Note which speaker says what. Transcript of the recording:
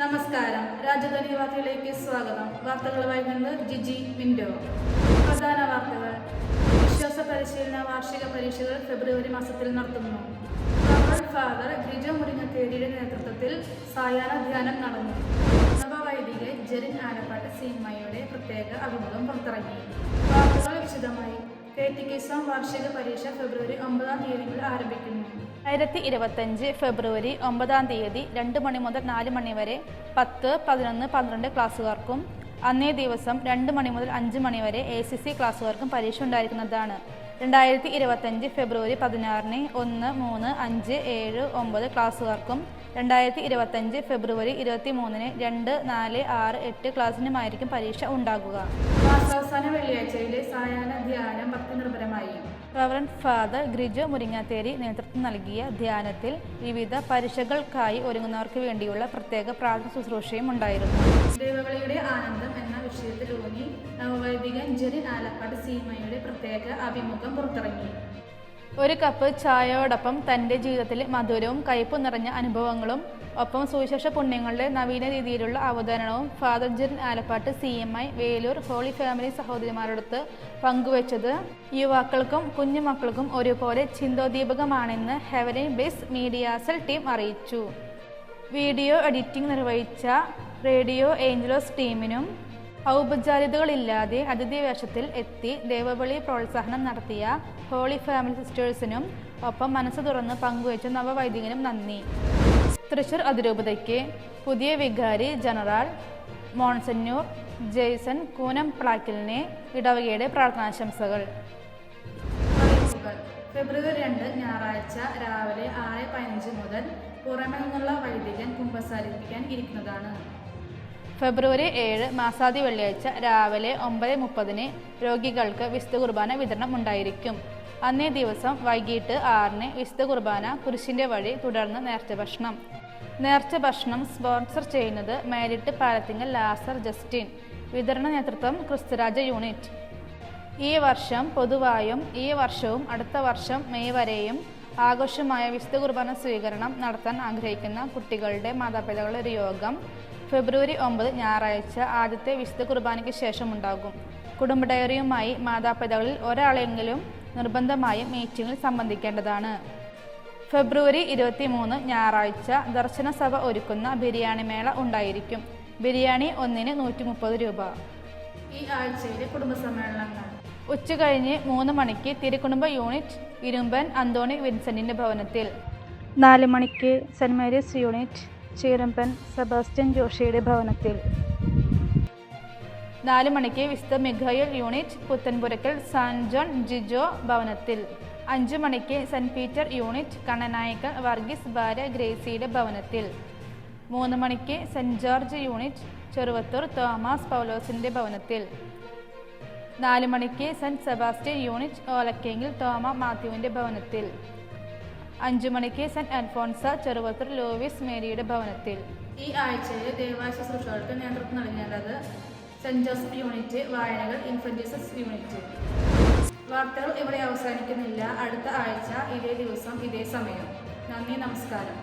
Speaker 1: നമസ്കാരം. രാജധാനി വാർത്തയിലേക്ക് സ്വാഗതം. വാർത്തകളുമായി നിന്ന് ജിജി മിൻഡോ. പ്രധാന വാർത്തകൾ. വിശ്വാസ പരിശീലന വാർഷിക പരീക്ഷകൾ ഫെബ്രുവരി മാസത്തിൽ നടത്തുന്നു. ഫാദർ ഗ്രിജോ മുരിങ്ങത്തേരിയുടെ നേതൃത്വത്തിൽ സായാഹ്ന ധ്യാനം നടന്നു. നവവൈദികെ ജെറിൻ ആലപ്പാട്ട് സീമയുടെ പ്രത്യേക അഭിമുഖം പുറത്തിറങ്ങി. വാർത്തകൾ വിശദമായി. കേറ്റിക്കിസം വാർഷിക പരീക്ഷ ഫെബ്രുവരി ഒമ്പതാം തീയതി മുതൽ ആരംഭിക്കുന്നു.
Speaker 2: രണ്ടായിരത്തി ഇരുപത്തഞ്ച് ഫെബ്രുവരി ഒമ്പതാം തീയതി രണ്ട് മണി മുതൽ നാല് മണി വരെ പത്ത് പതിനൊന്ന് പന്ത്രണ്ട് ക്ലാസ്സുകാർക്കും അന്നേ ദിവസം രണ്ട് മണി മുതൽ അഞ്ച് മണി വരെ എ സി സി ക്ലാസ്സുകാർക്കും പരീക്ഷ ഉണ്ടായിരിക്കുന്നതാണ്. രണ്ടായിരത്തി ഇരുപത്തഞ്ച് ഫെബ്രുവരി പതിനാറിന് ഒന്ന് മൂന്ന് അഞ്ച് ഏഴ് ഒമ്പത് ക്ലാസ്സുകാർക്കും രണ്ടായിരത്തി ഇരുപത്തഞ്ച് ഫെബ്രുവരി ഇരുപത്തി മൂന്നിന് രണ്ട് നാല് ആറ് എട്ട് ക്ലാസ്സിനുമായിരിക്കും പരീക്ഷ ഉണ്ടാകുക.
Speaker 1: മാസാവസാന വെള്ളിയാഴ്ചയിലെ സായാഹ്ന ധ്യാനം ഭക്തി നിർഭരമായി
Speaker 2: റവറൻ ഫാദർ ഗ്രിജോ മുരിങ്ങാത്തേരി നേതൃത്വം നൽകിയ ധ്യാനത്തിൽ വിവിധ പരീക്ഷകൾക്കായി ഒരുങ്ങുന്നവർക്ക് വേണ്ടിയുള്ള പ്രത്യേക പ്രാർത്ഥന ശുശ്രൂഷയും ഉണ്ടായിരുന്നു.
Speaker 1: വിഷയത്തിലൂന്നി നവവൈദികൻ ജെറിൻ ആലപ്പാട് സീമയുടെ പ്രത്യേക അഭിമുഖം പുറത്തിറങ്ങി.
Speaker 2: ഒരു കപ്പ് ചായയോടൊപ്പം തന്റെ ജീവിതത്തിലെ മധുരവും കയ്പ്പ് നിറഞ്ഞ അനുഭവങ്ങളും ഒപ്പം സുവിശേഷ പുണ്യങ്ങളുടെ നവീന രീതിയിലുള്ള അവതരണവും father Jerin Alappatt C M I Velur holy family സഹോദരിമാരോടൊത്ത് പങ്കുവച്ചത് യുവാക്കൾക്കും കുഞ്ഞുമക്കൾക്കും ഒരുപോലെ ചിന്തോദീപകമാണെന്ന് ഹെവലിൻ ബിസ് മീഡിയാസൽ ടീം അറിയിച്ചു. വീഡിയോ എഡിറ്റിംഗ് നിർവഹിച്ച റേഡിയോ ഏഞ്ചലോസ് ടീമിനും ഔപചാരികതകളില്ലാതെ അതിഥി വേഷത്തിൽ എത്തി ദേവവിളി പ്രോത്സാഹനം നടത്തിയ ഹോളി ഫാമിലി സിസ്റ്റേഴ്സിനും ഒപ്പം മനസ്സ് തുറന്ന് പങ്കുവച്ച നവവൈദികനും നന്ദി. തൃശൂർ അതിരൂപതയ്ക്ക് പുതിയ വികാരി ജനറൽ മോൺസന്യൂർ ജെയ്സൺ കൂനം പ്ലാക്കിലിനെ ഇടവകയുടെ പ്രാർത്ഥനാശംസകൾ.
Speaker 1: ഫെബ്രുവരി രണ്ട് ഞായറാഴ്ച രാവിലെ ആറ് പതിനഞ്ച് മുതൽ പുറമെ നിന്നുള്ള വൈദികൻ കുമ്പസാരിപ്പിക്കാൻ ഇരിക്കുന്നതാണ്.
Speaker 2: ഫെബ്രുവരി ഏഴ് മാസാദി വെള്ളിയാഴ്ച രാവിലെ ഒമ്പത് മുപ്പതിന് രോഗികൾക്ക് വിശുദ്ധ കുർബാന വിതരണം ഉണ്ടായിരിക്കും. അന്നേ ദിവസം വൈകിട്ട് ആറിന് വിശുദ്ധ കുർബാന കുരിശിന്റെ വഴി തുടർന്ന് നേർച്ച ഭക്ഷണം. നേർച്ച ഭക്ഷണം സ്പോൺസർ ചെയ്യുന്നത് മേരിട്ട് പാലത്തിങ്കൽ ലാസർ ജസ്റ്റിൻ. വിതരണ നേതൃത്വം ക്രിസ്തുരാജ യൂണിറ്റ്. ഈ വർഷം പൊതുവായും ഈ വർഷവും അടുത്ത വർഷം മെയ് വരെയും ആഘോഷമായ വിശുദ്ധ കുർബാന സ്വീകരണം നടത്താൻ ആഗ്രഹിക്കുന്ന കുട്ടികളുടെ മാതാപിതാക്കളുടെ ഒരു യോഗം ഫെബ്രുവരി ഒമ്പത് ഞായറാഴ്ച ആദ്യത്തെ വിശുദ്ധ കുർബാനയ്ക്ക് ശേഷം ഉണ്ടാകും കുടുംബ ഡയറിയുമായി മാതാപിതാക്കളിൽ ഒരാളെങ്കിലും നിർബന്ധമായും മീറ്റിംഗിൽ സംബന്ധിക്കേണ്ടതാണ്. ഫെബ്രുവരി ഇരുപത്തി മൂന്ന് ഞായറാഴ്ച ദർശന സഭ ഒരുക്കുന്ന ബിരിയാണി മേള ഉണ്ടായിരിക്കും. ബിരിയാണി ഒന്നിന് നൂറ്റി മുപ്പത് രൂപ.
Speaker 1: ഈ ആഴ്ചയിലെ കുടുംബസമ്മേളനങ്ങൾ?
Speaker 2: ഉച്ചകഴിഞ്ഞ് മൂന്ന് മണിക്ക് തിരുക്കുടുംബ യൂണിറ്റ് ഇരുമ്പൻ അന്തോണി വിൻസെന്റിന്റെ ഭവനത്തിൽ. നാല് മണിക്ക് saint Mary's unit Cheeramban Sebastian ജോഷിയുടെ ഭവനത്തിൽ. നാല് മണിക്ക് വിശുദ്ധ മിഖായൽ യൂണിറ്റ് പുത്തൻപുരക്കൽ സാൻ ജോൺ ജിജോ ഭവനത്തിൽ. അഞ്ചു മണിക്ക് saint Peter unit Kannanaikkal Varghese ഭാര്യ ഗ്രേസിയുടെ ഭവനത്തിൽ. മൂന്ന് മണിക്ക് saint George unit Cheruvathur Thomas പൗലോസിന്റെ ഭവനത്തിൽ. നാല് മണിക്ക് സെന്റ് സെബാസ്റ്റ്യൻ യൂണിറ്റ് ഓലക്കെങ്കിൽ തോമ മാത്യുവിന്റെ ഭവനത്തിൽ. അഞ്ചു മണിക്ക് സെന്റ് അൽഫോൺസ ചെറുവത്തൂർ ലോവിസ് മേരിയുടെ ഭവനത്തിൽ.
Speaker 1: ഈ ആഴ്ചയിലെ ദേവാശ ശുശ്രൂഷകൾക്ക് നേതൃത്വം നൽകേണ്ടത് സെന്റ് ജോസഫ് യൂണിറ്റ് വായനകൾ ഇൻഫന്റീസസ് യൂണിറ്റ്. വാർത്തകൾ ഇവിടെ അവസാനിക്കുന്നില്ല. അടുത്ത ആഴ്ച ഇതേ ദിവസം ഇതേ സമയം. നന്ദി നമസ്കാരം.